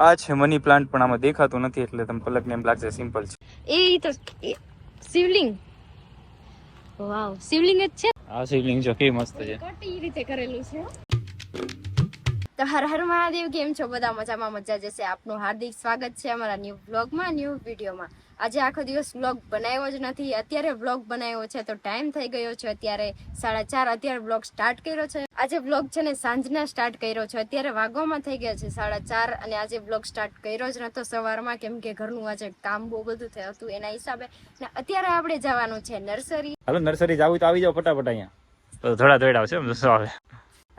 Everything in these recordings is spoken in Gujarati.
આ છે મની પ્લાન્ટ પણ આમાં દેખાતું નથી એટલે તમને પલકને એમ લાગશે સિમ્પલ છે. એ તો એ શિવલિંગ. વાવ શિવલિંગ જ છે? આ શિવલિંગ જો કે મસ્ત છે. કટી રીતે કરેલું છે. તો હર હર મહાદેવ કેમ છો? બધા મજામાં મજા જશે. આપનું હાર્દિક સ્વાગત છે અમારા ન્યૂ બ્લોગમાં ન્યૂ વિડીયોમાં. આજે આખો દિવસ વ્લોગ બનાવ્યો જ નથી. અત્યારે વ્લોગ બનાવ્યો છે, તો ટાઈમ થઈ ગયો છે. અત્યારે સાડા ચાર અત્યારે વ્લોગ સ્ટાર્ટ કર્યો છે. આજે વ્લોગ છે ને સાંજના સ્ટાર્ટ કર્યો છે. અત્યારે વાગવામાં થઈ ગયા છે સાડા ચાર અને આજે વ્લોગ સ્ટાર્ટ કર્યો જ નહોતો સવારમાં. કેમ કે ઘરનું આજે કામ બહુ બધું થયું હતું એના હિસાબે. ને અત્યારે આપણે જવાનું છે નર્સરી. હાલો, નર્સરી જવું તો આવી જાવ ફટાફટ અહીંયા. થોડા દોડ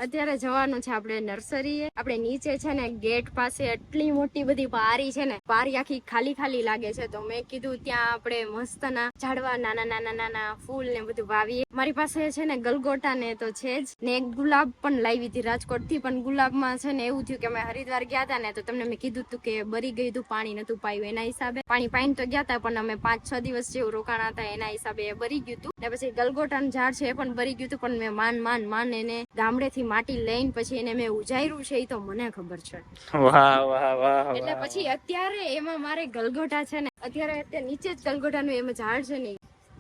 અત્યારે જવાનું છે આપણે નર્સરીએ. આપણે નીચે છે ને ગેટ પાસે એટલી મોટી બધી પારી છે ને પારી આખી ખાલી ખાલી લાગે છે. તો મેં કીધું ત્યાં આપણે મસ્તના ઝાડવા નાના નાના નાના ફૂલ ને બધું વાવીએ. મારી પાસે છે ને ગલગોટા ને તો છે જ. ને એક ગુલાબ પણ લાવી હતી રાજકોટથી પણ ગુલાબમાં છે ને એવું થયું કે અમે હરિદ્વાર ગયા હતા ને, તો તમને મેં કીધું હતું કે બરી ગયું હતું પાણી નતું પાયું એના હિસાબે. પાણી પાઈને તો ગયા હતા પણ અમે પાંચ છ દિવસ જેવું રોકાણા હતા એના હિસાબે એ બરી ગયું હતું ને પછી ગલગોટાનું ઝાડ છે એ પણ બરી ગયું હતું પણ મેં માન માન માન એને ગામડેથી માટી લઈને પછી એને મેં ઉજાયરું છે એ તો મને ખબર છે. વાહ વાહ વાહ એટલે પછી અત્યારે એમાં મારે ગલગોટા છે ને અત્યારે અત્યારે નીચે જ ગલગોટાનું એમાં ઝાડ છે ને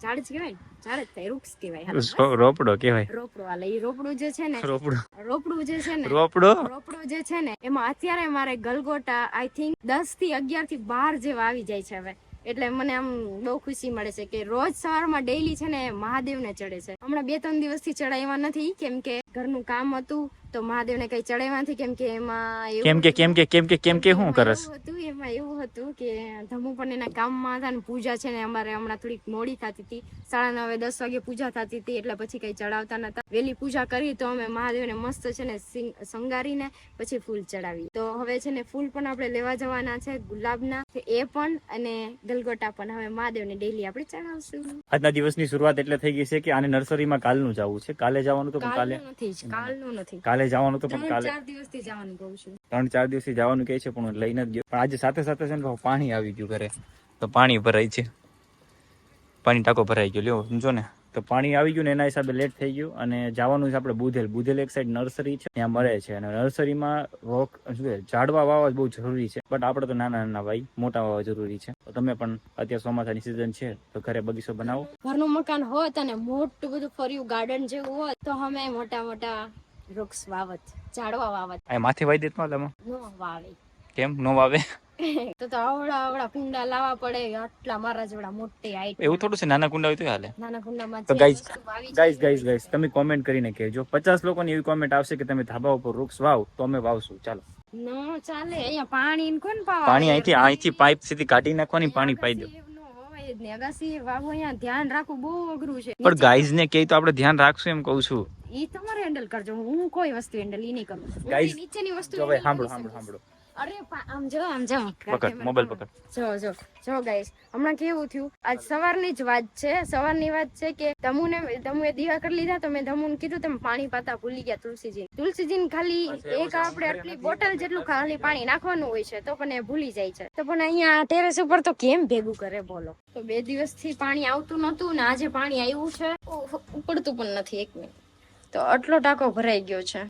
ઝાડ જ કહેવાય ને ઝાડ જ થાય વૃક્ષ કહેવાય હાલો. રો- રોપડો એ જે છે ને રોપડો. રોપડું જે છે ને રોપડો? રોપડો જે છે ને એમાં અત્યારે મારે ગલગોટા આઈ થિંક દસથી અગિયારથી બાર જેવા આવી જાય છે હવે. એટલે મને આમ બહુ ખુશી મળે છે કે રોજ સવારમાં ડેઈલી છે ને મહાદેવને ચડે છે. હમણાં બે ત્રણ દિવસથી ચડાવ્યા નથી કેમ કે ઘરનું કામ હતું તો મહાદેવને કઈ ચડાવ્યા નથી કેમ કે એમાં એવું કેમ કે કેમ કે કેમ કે કેમ કે શું કરસ? હતું એમાં એવું હતું કે ધમુ પણ એના કામમાં હતા ને પૂજા છે ને અમારે હમણાં થોડીક મોડી થતી હતી. સાડા નવે દસ વાગે પૂજા થતી હતી એટલે પછી કઈ ચડાવતા નતા વહેલી પૂજા કરી તો અમે મહાદેવને મસ્ત છે ને સિંગ- શણગારીને પછી ફૂલ ચડાવી. તો હવે છે ને ફૂલ પણ આપણે લેવા જવાના છે ગુલાબના. એ પણ અને ગલગોટા પણ. હવે મહાદેવને ડેલી આપણે ચડાવશું. આજના દિવસની શરૂઆત એટલે થઈ ગઈ છે કે આને નર્સરીમાં કાલનું જવું છે. કાલે જવાનું તો કાલે કાલનું નથી જ કાલનું નથી. કાલે જવાનું તો પણ કાલે. ચાર દિવસથી જવાનું કહું છું. ત્રણ ચાર દિવસથી જવાનું કહે છે પણ હું લઈને જ ગયો. પણ આજે સાથે સાથે છે ને પાણી આવી ગયું ઘરે. તો પાણી ભરાય છે. પાણી ટાંકો ભરાઈ ગયો. લ્યો સમજો ને. તો પાણી આવી ગયું ને એના હિસાબે લેટ થઈ ગયું અને જવાનું છે આપણે બુધેલ. બુધેલ એક સાઈડ નર્સરી છે ત્યાં મળે છે અને નર્સરીમાં રોક શું ઝાડવા વાવવા બહુ જરૂરી છે. બટ આપણે તો નાના નાના ભાઈ મોટા વાવવા જરૂરી છે. તો તમે પણ અત્યારે ચોમાસાની સિઝન છે તો ઘરે બગીચો બનાવો. ઘરનું મકાન હોત અને મોટું બધું ફર્યું ગાર્ડન જેવું હોત તો અમે મોટા મોટા વૃક્ષ વાવત ઝાડવા વાવત. માથે વાઈ દેતમાં વાવે. કેમ? નો વાવે? તો તો આવડા આવડા કુંડા લાવવા પડે આટલા મારા જેવડા મોટી હાઈટ એવું થોડું છે નાના કુંડા હોય તો હાલે. નાના કુંડામાં તો ગાઈસ ગાઈસ ગાઈસ વાવી ગાઈઝ ગાઈઝ ગાઈઝ તમે કોમેન્ટ કરીને કહેજો. પચાસ લોકોની એવી કોમેન્ટ આવશે કે તમે ધાબા ઉપર વૃક્ષ વાવ તો અમે વાવશું. ચાલો. નો ચાલે અહીંયા પાણી કોણ પાવા પાણી અહીંથી અહીંથી પાઇપ સીધી કાઢી નાખવાની પાણી પાઈ દો. અગાસી વાવવું અહીંયા ધ્યાન રાખવું બહુ અઘરું છે. પણ ગાઈઝ ને કે તો આપણે ધ્યાન રાખશું એમ કહું છું. ઈ તમારે હેન્ડલ કરજો. હું કોઈ વસ્તુ હેન્ડલ ઈ નહીં કરું. હું નીચેની વસ્તુ જો ભાઈ સાંભળો સાંભળો સાંભળો. અરે આમ જો આમ જો. પકડ મોબાઈલ પકડ. જો જો જો ગાઈસ હમણાં કેવું થયું? આજ સવારની જ વાત છે સવારની વાત છે કે તમુને તમુએ દીવા કરી લીધા તો મેં તમુને કીધું તમે પાણી પાતા ભૂલી ગયા તુલસીજી તુલસીજીને ખાલી એક આપણે આટલી બોટલ જેટલું ખાલી પાણી નાખવાનું હોય છે તો પણ એ ભૂલી જાય છે. તો પણ અહીંયા ટેરેસ ઉપર તો કેમ ભેગું કરે બોલો? તો બે દિવસથી પાણી આવતું નહોતું ને આજે પાણી આવ્યું છે. ઉપડતું પણ નથી એક મિનિટ તો આટલો ટાંકો ભરાઈ ગયો છે.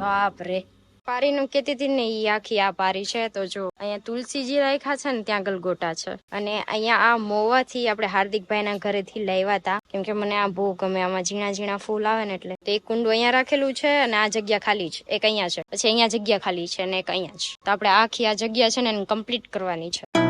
બાપ રે પારીનું કેતી હતી ને એ આખી આ પારી છે, તો જો અહીંયા તુલસીજી રાખ્યા છે ને, ત્યાં ગલગોટા છે. અને અહીંયા આ મોવાથી આપણે હાર્દિકભાઈના ઘરેથી લાવ્યા હતા. કેમ કે મને આ બહુ ગમે, આમાં ઝીણા ઝીણા ફૂલ આવે ને એટલે. તો એક કુંડું અહીંયા રાખેલું છે અને આ જગ્યા ખાલી છે. એક અહીંયા છે, પછી અહીંયા જગ્યા ખાલી છે અને એક અહીંયા છે. તો આપણે આખી આ જગ્યા છે ને, એને કમ્પ્લીટ કરવાની છે.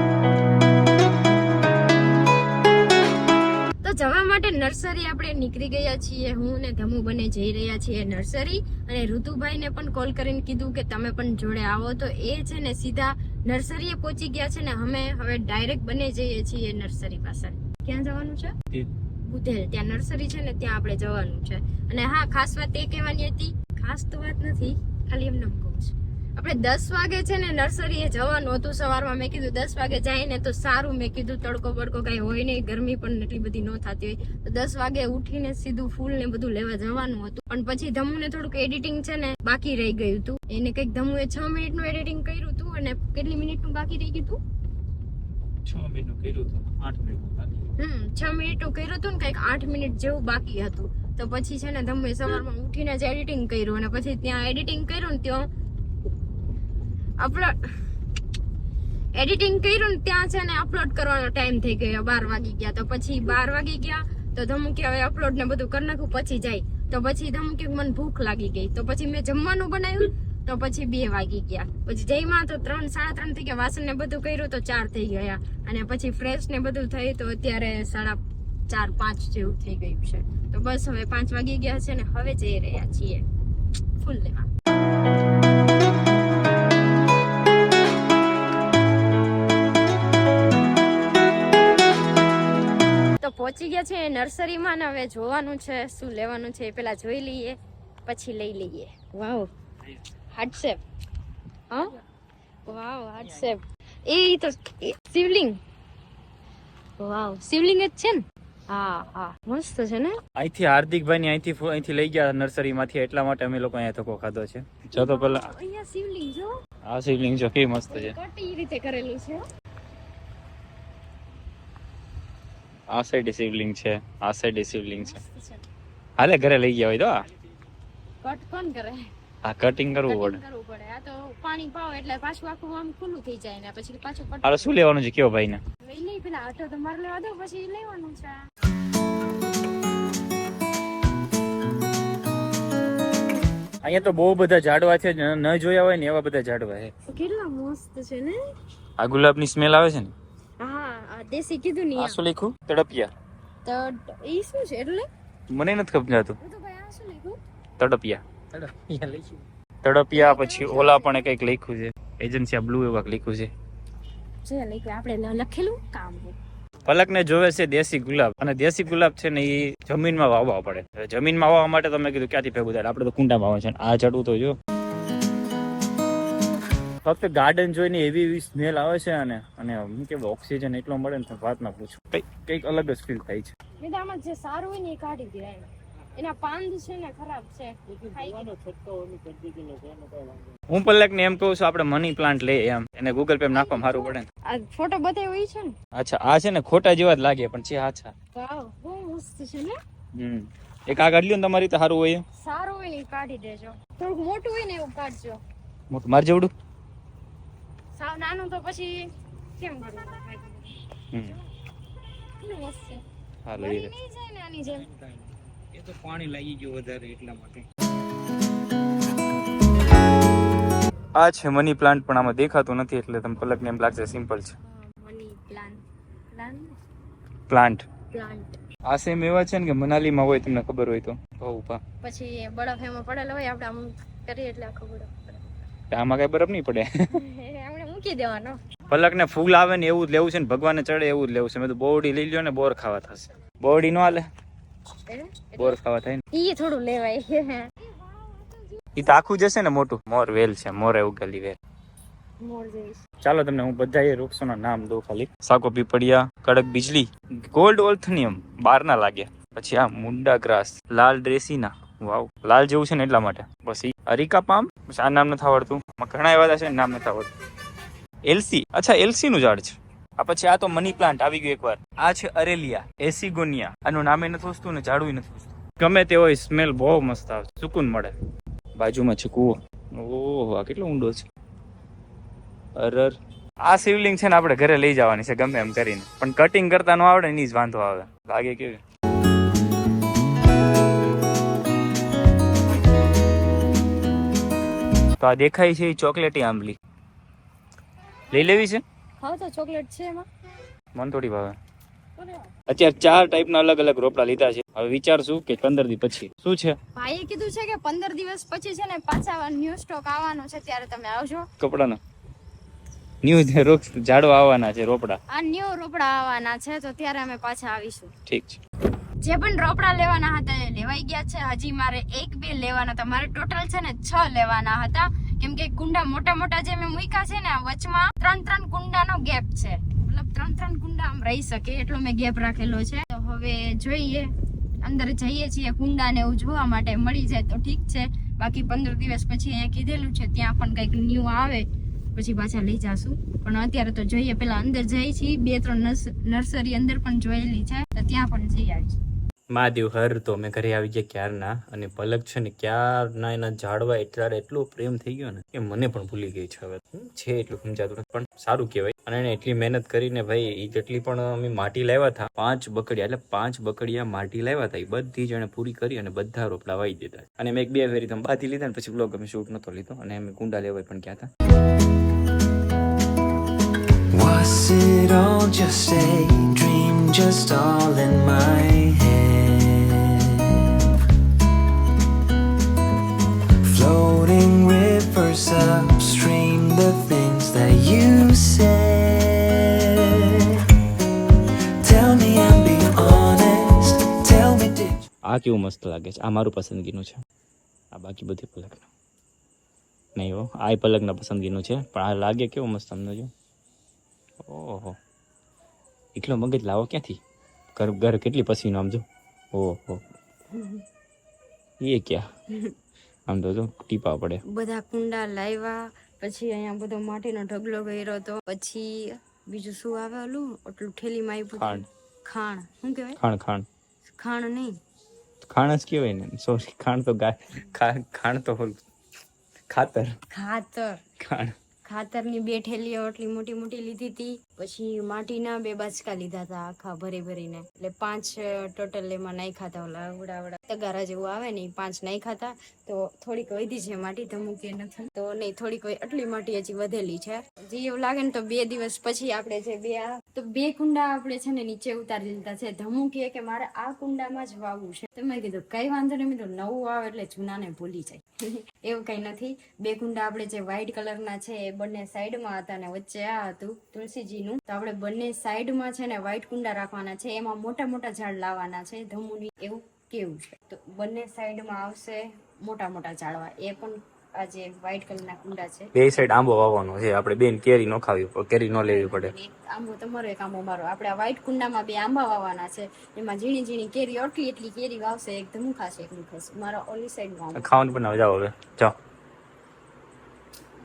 જવા માટે નર્સરી આપણે નીકળી ગયા છીએ. હું ને ધમુ બને જઈ રહ્યા છીએ નર્સરી અને ઋતુભાઈને પણ કોલ કરીને કીધું કે તમે પણ જોડે આવો. તો એ છે ને સીધા નર્સરીએ પહોંચી ગયા છે ને અમે હવે ડાયરેક્ટ બને જઈએ છીએ નર્સરી પાસે. ક્યાં જવાનું છે? બુધેલ. ત્યાં નર્સરી છે ને ત્યાં આપણે જવાનું છે. અને હા ખાસ વાત એ કહેવાની હતી ખાસ તો વાત નથી ખાલી એમને એમ છું આપણે દસ વાગે છે ને નર્સરીએ જવાનું હતું સવારમાં. મેં કીધું દસ વાગે જાય ને તો સારું. મેં કીધું તડકો બડકો કઈ હોય નહીં ગરમી પણ એટલી બધી ન થતી હોય. તો દસ વાગે ઉઠીને સીધું ફૂલ ને બધું લેવા જવાનું હતું. પણ પછી ધમુને થોડુંક એડિટિંગ છે ને બાકી રહી ગયું હતું. એને કંઈક ધમુએ છ મિનિટનું એડિટિંગ કર્યું હતું અને કેટલી મિનિટનું બાકી રહી ગયું હતું? છ મિનિટ કર્યું હતું. આઠ મિનિટ હમ છ મિનિટનું કર્યું હતું ને કંઈક આઠ મિનિટ જેવું બાકી હતું. તો પછી છે ને ધમુએ સવારમાં ઉઠીને જ એડિટિંગ કર્યું અને પછી ત્યાં એડિટિંગ કર્યું ને ત્યાં અપલોડ એડિટિંગ કર્યું ને ત્યાં છે ને અપલોડ કરવાનો ટાઈમ થઈ ગયો. બાર વાગી ગયા. તો પછી બાર વાગી ગયા, તો ધમકી હવે અપલોડ ને બધું કરી નાખું, પછી જાય. તો પછી ધમકી મને ભૂખ લાગી ગઈ. તો પછી મેં જમવાનું બનાવ્યું, તો પછી બે વાગી ગયા. પછી જઈમાં તો ત્રણ, સાડા ત્રણ થઈ ગયા. વાસણ ને બધું કર્યું તો ચાર થઈ ગયા. અને પછી ફ્રેશ ને બધું થયું તો અત્યારે સાડા ચાર, પાંચ જેવું થઈ ગયું છે. તો બસ હવે પાંચ વાગી ગયા છે ને હવે જઈ રહ્યા છીએ. ફૂલ લેવા. પહોંચી ગયા છે નર્સરીમાં ને હવે જોવાનું છે શું લેવાનું છે એ પેલા જોઈ લઈએ પછી લઈ લઈએ. વાવ હાર્ટશેપ. હા? વાવ હાર્ટશેપ. એ તો શિવલિંગ. વાવ શિવલિંગ જ છે ને? હા હા. મસ્ત છે ને? અહીંથી હાર્દિકભાઈ ની અહીંથી અહીંથી લઈ ગયા નર્સરી માંથી એટલા માટે અમે લોકો અહીંયા ધક્કો ખાધો છે. જો તો પેલા અહીંયા શિવલિંગ જો. આ શિવલિંગ જો કે મસ્ત છે. કટી રીતે કરેલું છે. આ સાઈડ શિવલિંગ છે આ સાઈડ શિવલિંગ છે. હાલે ઘરે લઈ ગયા હોય તો આ. કટ કોણ કરે? આ કટિંગ કરવું કટિંગ પડે. કરવું પડે. આ તો પાણી પાવ એટલે પાછું આખું આમ ખુલ્લું થઈ જાય ને પછી પાછું કટ હાલો શું લેવાનું છે? કયો ભાઈ ને લઈ લઈ પેલા આટો તો મારે લેવા દો પછી લેવાનું છે. અહીંયા તો બહુ બધા ઝાડવા છે ન ન જોયા હોય ને એવા બધા ઝાડવા છે. કેટલા મસ્ત છે ને? આ ગુલાબની સ્મેલ આવે છે ને? હા આ દેશી કીધું આ ને શું લખ્યું? તડપિયા. તડ ઈ શું છે એટલે? મને નથી સમજાતું તો ભાઈ આ શું લખ્યું. તડપિયા. તડપિયા પછી ઓલા પણ કંઈક લખ્યું છે. એજન્સી બ્લુ એવા લખ્યું છે. છે લખ્યું આપણે લખેલું કામ છે. પલકને જોવે છે દેશી ગુલાબ. અને દેશી ગુલાબ છે ને એ જમીનમાં વાવવા પડે. જમીનમાં વાવવા માટે તમે કીધું ક્યાંથી ભેગું થાય? આપણે તો કુંડામાં આવે છે આ ચડવું તો જો. ફક્ત ગાર્ડન જોઈને એવી એવી સ્મેલ આવે છે અને અને હું કે ઓક્સિજન એટલો મળે ને તો વાત ના પૂછો. કંઈક કંઈક અલગ જ ફીલ થાય છે. મેદામાં જે સારું હોય ને એ કાઢી દે એના પાંદ છે ને ખરાબ છે. હું પલકને એમ કહું છું આપણે મની પ્લાન્ટ લઈએ એમ. એને ગૂગલ પે નાખવા સારું પડે ને. આ ફોટો બતાવ્યો હોય છે ને? અચ્છા આ છે ને ખોટા જેવા જ લાગે પણ છે આછા વાવ બહુ મસ્ત છે ને? હમ. એક આ કાઢ લ્યો ને તમારી તો સારું હોય સારું હોય ને કાઢી દેજો. થોડુંક મોટું હોય ને એવું કાઢજો. મોટું માર જેવડું? સાવ નાનું તો પછી કેમ કરવું હમ. કેટલું મસ્ત છે. હાલો એ નહીં જાય ને આની જેમ. એ તો પાણી લાગી ગયું વધારે એટલા માટે. આ છે મની પ્લાન્ટ પણ આમાં દેખાતું નથી એટલે તમને પલકને એમ લાગશે સિમ્પલ છે. Money plan plan plant plant આ સેમ એવા છે ને કે મનાલીમાં હોય તમને ખબર હોય તો. બહુ ઉપા પછી બરફ એમાં પડેલો હોય આપણે આમ કરીએ એટલે ખબર પડે. આમાં કઈ બરફ નહીં પડે. મૂકી દેવાનો. પલકને ફૂલ આવે ને એવું જ લેવું છે ને ભગવાનને ચડે એવું જ લેવું છે. મેં તો બોરડી લઈ લ્યો ને બોર ખાવા થશે. બોરડી નો હાલે. બોર ખાવા થાય ને. ઈ થોડું લેવાય. એ તો આખું જશે ને મોટું. મોર વેલ છે મોરે ઉગેલી વેલ. ચાલો તમને હું બધા એ વૃક્ષોના નામ દઉં ખાલી. સાકો પીપળિયા કડક બીજલી ગોલ્ડ ઓલ્થનિયમ બાર ના લાગ્યા પછી આ મુંડા ગ્રાસ લાલ ડ્રેસીના. વાવ. લાલ જેવું છે ને એટલા માટે. પછી અરિકા પામ પછી આ નામ નથી આવડતું. ઘણા એવા છે ને નામ નથી આવડતું. એલસી. અચ્છા એલસી નું ઝાડ છે. આ પછી આ તો મની પ્લાન્ટ આવી ગયું એકવાર. આ છે અરેલિયા, એસિગોનિયા. આનું નામે નથી વસ્તુ ને ઝાડું નથી વસ્તુ. ગમે તે હોય સ્મેલ બહુ મસ્ત આવે સુકૂન મળે. બાજુમાં છે કૂવો. ઓહો, આ કેટલો ઊંડો છે. અરર. આ શિવલિંગ છે ને આપણે ઘરે લઈ જવાની છે, ગમે એમ કરીને. પણ કટિંગ કરતા ન આવડે એની જ વાંધો આવે. લાગે કેવી? તો આ દેખાય છે ચોકલેટી આંબલી. લઈ લેવી છે? હા તો ચોકલેટ છે એમાં. મન થોડી ભાવે. અત્યારે ચાર ટાઈપના અલગ અલગ રોપડા લીધા છે. હવે વિચારશું કે પંદર દિવસ પછી શું છે? ભાઈએ કીધું છે કે પંદર દિવસ પછી છે ને પાછા ન્યૂ સ્ટોક આવવાનો છે ત્યારે તમે આવજો. કપડાનો. ન્યૂ રોપ ઝાડો આવવાના છે રોપડા. આ ન્યૂ રોપડા આવવાના છે તો ત્યારે અમે પાછા આવીશું. ઠીક છે. જે પણ રોપડા લેવાના હતા એ લેવાઈ ગયા છે. હજી મારે એક બે લેવાના હતા. મારે ટોટલ છે ને છ લેવાના હતા. કેમ કે કુંડા મોટા મોટા જે મેં મૂક્યા છે ને વચમાં ત્રણ ત્રણ કુંડાનો ગેપ છે. મતલબ ત્રણ ત્રણ કુંડા આમ રહી શકે એટલો મેં ગેપ રાખેલો છે. તો હવે જોઈએ, અંદર જઈએ છીએ કુંડા ને એવું જોવા માટે. મળી જાય તો ઠીક છે. બાકી પંદર દિવસ પછી અહીંયા કીધેલું છે, ત્યાં પણ કંઈક ન્યૂ આવે, પછી પાછા લઈ જાશું. પણ અત્યારે તો જોઈએ, પેલા અંદર જઈ છીએ, બે ત્રણ નર્સરી અંદર પણ જોયેલી છે, તો ત્યાં પણ જઈ આવીશું. મહાદેવ હર તો અમે ઘરે આવી ગયા ક્યારના અને પલક છે ને ક્યારના એના ઝાડવા એટલા એટલો પ્રેમ થઈ ગયો ને કે મને પણ ભૂલી ગઈ છે હવે. છે એટલું સમજાતું પણ સારું કહેવાય. અને એને એટલી મહેનત કરીને ભાઈ એ જેટલી પણ અમે માટી લાવ્યા હતા પાંચ બકડિયા એટલે પાંચ બકડિયા માટી લાવ્યા હતા એ બધી જ એને પૂરી કરી અને બધા રોપડા વાઈ દીધા. અને મેં એક બે ફેરી તમે બાંધી લીધા ને પછી બ્લોગ અમે શૂટ નતો લીધો અને અમે કુંડા લેવા પણ ગયા હતા. Was it all just a dream, just all in my head? Rivers upstream, the things that you said. Tell me and be honest. Tell me, did આ કેવું મસ્ત લાગે છે. આ મારું પસંદગીનું છે. આ બાકી બધી પલકનું. નહીં હો આ પલકના પસંદગીનું છે. પણ આ લાગે કેવું મસ્ત તમને જો. ઓહો. એટલો મગજ લાવો ક્યાંથી? ઘર ઘર કેટલી પસીનો આમ જો. ઓહો. એ ક્યાં? આમ તો ટીપા પડે. બધા કુંડા લાવ્યા પછી અહીંયા બધો માટીનો ઢગલો ગયેલો હતો પછી બીજું શું આવે ઓલું એટલું ઠેલીમાં આવ્યું ખાણ ખાણ. શું કહેવાય? ખાણ ખાણ. ખાણ નહીં. ખાણ જ કહેવાય ને. સોરી ખાણ તો ખાણ તો ખાતર. ખાતર. ખાણ. ખાતરની બે ઠેલીઓ એટલી મોટી મોટી લીધી હતી. પછી માટીના બે બાચકા લીધા હતા આખા ભરી ભરીને. એટલે પાંચ ટોટલ એમાં નાખ્યા ખાતા ઓલા ઉડા ઉડા. તગારા જેવું આવે ને પાંચ નાખ્યા ખાતા તો થોડીક વધી છે માટી, ધમુકી નથી. તો નહીં, થોડીક આટલી માટી હજી વધેલી છે. જે એવું લાગે ને તો બે દિવસ પછી આપણે જે બે તો બે કુંડા આપણે છે ને નીચે ઉતારી લીધા છે. ધમુકીએ કે મારે આ કુંડામાં જ વાવવું છે. તો મેં કીધું, કઈ વાંધો નહીં કીધું, નવું આવે એટલે જૂનાને ભૂલી જાય. એવું કઈ નથી. બે કુંડા આપણે જે વ્હાઈટ કલરના છે, એ બંને સાઈડમાં હતા ને વચ્ચે આ હતું. તુલસીજીનું તો આપણે બંને સાઈડમાં છે ને વ્હાઈટ કુંડા રાખવાના છે. એમાં મોટા મોટા ઝાડ લાવવાના છે. ધમુની એવું કેવું છે. તો બંને સાઈડમાં આવશે મોટા મોટા ઝાડવા. એ પણ આજે વ્હાઈટ કલરના કુંડા છે. બે સાઈડ આંબો વાવવાનો છે. આપણે બેન કેરી નો ખાવી કેરી નો લેવી પડે. આંબો તમારો એક આંબો મારો. આપણે આ વ્હાઈટ કુંડામાં બે આંબા વાવવાના છે. એમાં ઝીણી ઝીણી કેરી એટલી એટલી કેરી વાવશે એક ધમુ ખાશે એક નું ખાશે મારા ઓલી સાઈડમાં આંબો. ખાવાનું બનાવ જાઓ હવે. જાઓ.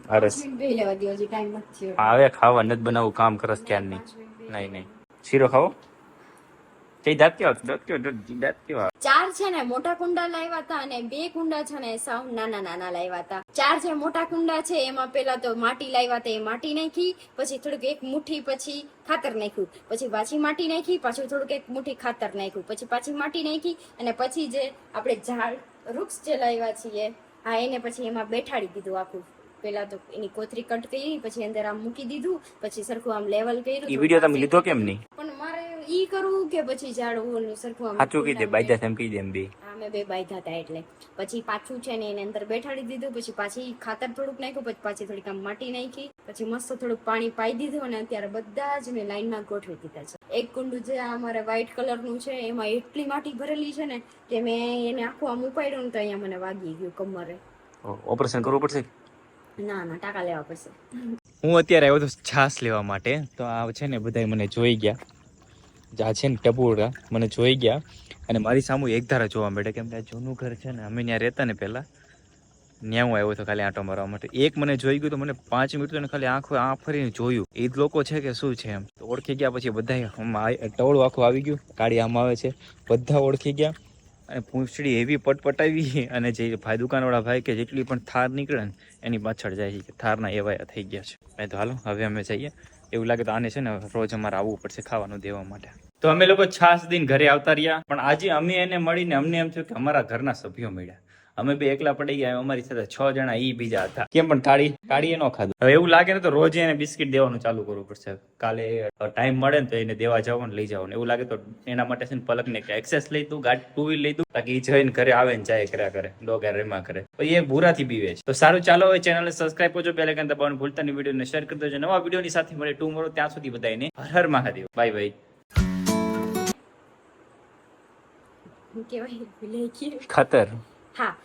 અરસ હવે ખાવા નથી બનાવું કામ કરસ ક્યાં નહીં. નહીં નહીં. શીરો ખાવો? કઈ દાંત કેવા દાંત કેવા દાંત દાંત કેવા? ચાર છે ને મોટા કુંડા લાવ્યા હતા અને બે કુંડા છે ને સાવ નાના નાના લાવ્યા હતા. ચાર જે મોટા કુંડા છે એમાં પેલા તો માટી લાવ્યા હતા એ માટી નાખી પછી થોડુંક એક મુઠ્ઠી પછી ખાતર નાખ્યું. પછી પાછી માટી નાખી પાછું થોડુંક એક મુઠ્ઠી ખાતર નાખ્યું. પછી પાછી માટી નાખી અને પછી જે આપણે ઝાડ વૃક્ષ જે લાવ્યા છીએ હા એને પછી એમાં બેઠાડી દીધું આખું. પેલા તો એની કોથરી કટ કરી પછી અંદર આમ મૂકી દીધું પછી સરખું આમ લેવલ કર્યું એ વિડિયો તમે લીધો કેમ નહીં? પણ મારે ઈ કરવું કે પછી ઝાડવું સરખું આમ સાચું કહી દે બાયદા તેમ કહી દે એમ બી. હા મેં બે બાંધ્યા હતા એટલે. પછી પાછું છે ને એને અંદર બેઠાડી દીધું પછી પાછી ખાતર થોડુંક નાખ્યું પછી પાછી થોડીક આમ માટી નાખી પછી મસ્ત થોડુંક પાણી પાઈ દીધું અને અત્યારે બધા જ મેં લાઈનમાં ગોઠવી દીધા છે. એક કુંડું જે આ અમારે વ્હાઈટ કલરનું છે એમાં એટલી માટી ભરેલી છે ને કે મેં એને આખું આમ ઉપાડ્યું ને તો અહીંયા મને વાગી ગયું કમરે. ઓપરેશન કરવું પડશે? હું અત્યારે આવ્યો હતો છાસ લેવા માટે. તો આ છે ને બધા મને જોઈ ગયા. જા છે ને ટપુરા મને જોઈ ગયા. અને મારી સામે એક ધારા જોવા મળે કેમ કે આ જૂનું ઘર છે ને, અમે ત્યાં રહેતા ને પહેલા, ત્યાં હું આવ્યો હતો ખાલી આંટો મારવા માટે. એક મને જોઈ ગયું તો મને પાંચ મિનિટ તો ખાલી આંખો આ ફરીને જોયું. એ જ લોકો છે કે શું છે એમ? તો ઓળખી ગયા પછી બધા ટવળું આખું આવી ગયું. કાળી આમ આવે છે. બધા ઓળખી ગયા. અને પૂંછડી એવી પટપટાવી અને જે ભાઈ દુકાનવાળા ભાઈ કે જેટલી પણ થાર નીકળે ને, એની પાછળ જાય છે કે થારના એવા થઈ ગયા છે. મેં તો હાલો, હવે અમે જઈએ. એવું લાગે તો આને છે ને રોજ અમારે આવવું પડશે ખાવાનું દેવા માટે. તો અમે લોકો છાસ દિન ઘરે આવતા રહ્યા, પણ આજે અમે એને મળીને અમને એમ થયું કે અમારા ઘરના સભ્યો મળ્યા. અમે બે એકલા પડી ગયા અમારી સાથે છ જણા ઈ બીજા હતા. કેમ પણ થાળી થાળી નો ખાધું? હવે એવું લાગે ને તો રોજ એને બિસ્કિટ દેવાનું ચાલુ કરવું પડશે. કાલે ટાઈમ મળે ને તો એને દેવા જાવ ને લઈ જાવ ને એવું લાગે તો એના માટે છે ને પલકને એક્સેસ લઈ દઉં ગાડી ટુ વ્હીલ લઈ દઉં તાકી ઈ જઈને ઘરે આવે ને જાય કર્યા કરે ડોગ રેમા કરે. પછી એ ભૂરાથી બીવે છે. તો સારું ચાલો હવે ચેનલને સબસ્ક્રાઇબ કરજો પહેલા કાંઈ દબાવવાનું ભૂલતા નહીં વિડીયોને શેર કરી દેજો. નવા વિડીયોની સાથે મળે ટુ મળો ત્યાં સુધી બધાને હર હર મહાદેવ. બાય બાય ખાતર. હા